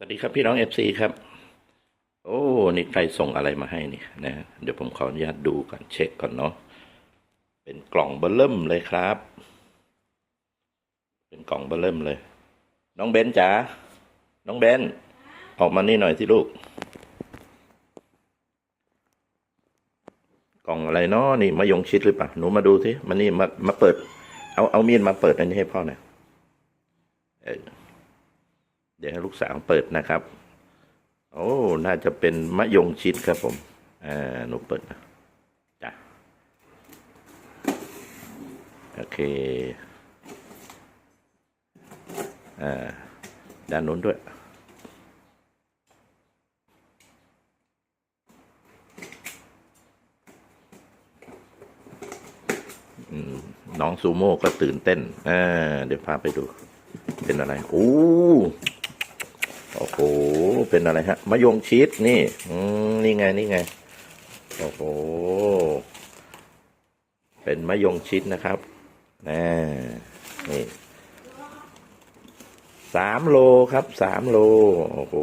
สวัสดีครับพี่น้องเอฟซีครับ โอ้นี่ใครส่งอะไรมาให้นี่นะเดี๋ยวผมขออนุญาตดูก่อนเช็คก่อนเนาะเป็นกล่องเบอร์เริ่มเลยครับ เป็นกล่องเบอร์เริ่มเลย น้องเบนจ๋าน้องเบนออกมานี่หน่อยที่ลูก กล่องอะไรเนาะนี่มายงชิดหรือเปล่าหนูมาดูสิมานี่มามาเปิด เอาเอามีดมาเปิดอันนี้ให้พ่อหน่อย เดี๋ยวให้ลูกสาวเปิดนะครับ โอ้ น่าจะเป็นมะยงชิดครับผมอ่าหนูเปิดนะจ้ะโอเคอ่าด้านนู้นด้วยอืมน้องซูโม่ก็ตื่นเต้นอ่าเดี๋ยวพาไปดู เป็นอะไร โอ้ โอ้โห เป็นอะไรฮะ มะยงชิดนี่ อืม นี่ไง นี่ไง โอ้โห เป็นมะยงชิดนะครับน่นี่ สามโลครับ สามโล โอ้โห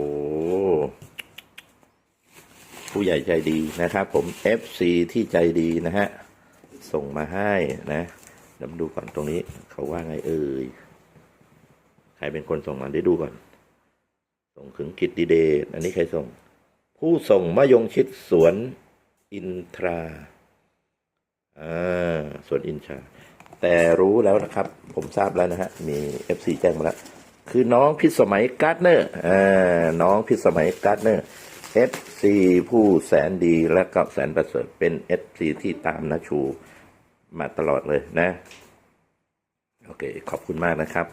ผู้ใหญ่ใจดีนะครับผม FC ที่ใจดีนะฮะ ส่งมาให้นะเดี๋ยวดูก่อนตรงนี้ เขาว่าไงเอ่ย ใครเป็นคนส่งมาเดี๋ยวดูก่อน ส่งถึงกิตติเดชอันนี้ใครส่ง ผู้ส่งมะยงชิดสวนอินทราอ่าสวนอินทราแต่รู้แล้วนะครับ ผมทราบแล้วนะฮะ มีเอฟซีแจ้งมาแล้ว คือน้องพิสมัยการ์เนอร์อ่าน้องพิสมัยการ์เนอร์เอฟซีผู้แสนดีและก็แสนประเสริฐเป็นเอฟซีที่ตามนะชูมาตลอดเลยนะ โอเค ขอบคุณมากนะครับ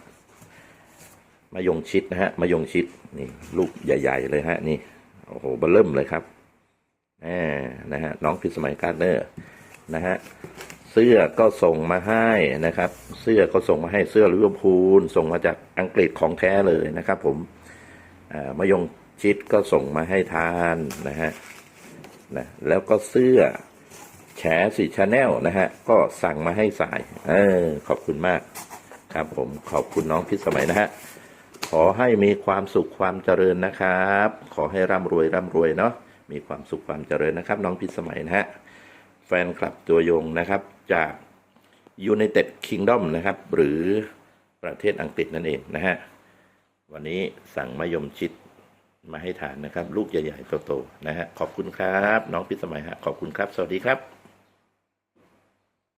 มายงชิดนะฮะมายงชิดนี่ลูกใหญ่ ๆ เลยฮะนี่โอ้โหเบอร์เริ่มเลยครับแหมนะฮะน้องพิสมัยการ์เนอร์นะฮะเสื้อก็ส่งมาให้นะครับ เสื้อก็ส่งมาให้เสื้อลิเวอร์พูลส่งมาจากอังกฤษของแท้เลยนะครับ ผมมายงชิดก็ส่งมาให้ทานนะฮะนะแล้วก็เสื้อแฉสีชาแนลนะฮะก็สั่งมาให้ใส่เออขอบคุณมากครับผมขอบคุณน้องพิสมัยนะฮะ ขอให้มีความสุขความเจริญนะครับ ขอให้ร่ำรวยร่ำรวยเนาะมีความสุขความเจริญนะครับ น้องพิสมัยนะฮะแฟนคลับตัวยงนะครับจาก United Kingdom นะครับ หรือประเทศอังกฤษนั่นเองนะฮะวันนี้สั่งมะยมชิดมาให้ทานนะครับ ลูกใหญ่ๆโตๆนะฮะขอบคุณครับ น้องพิสมัยฮะขอบคุณครับ สวัสดีครับ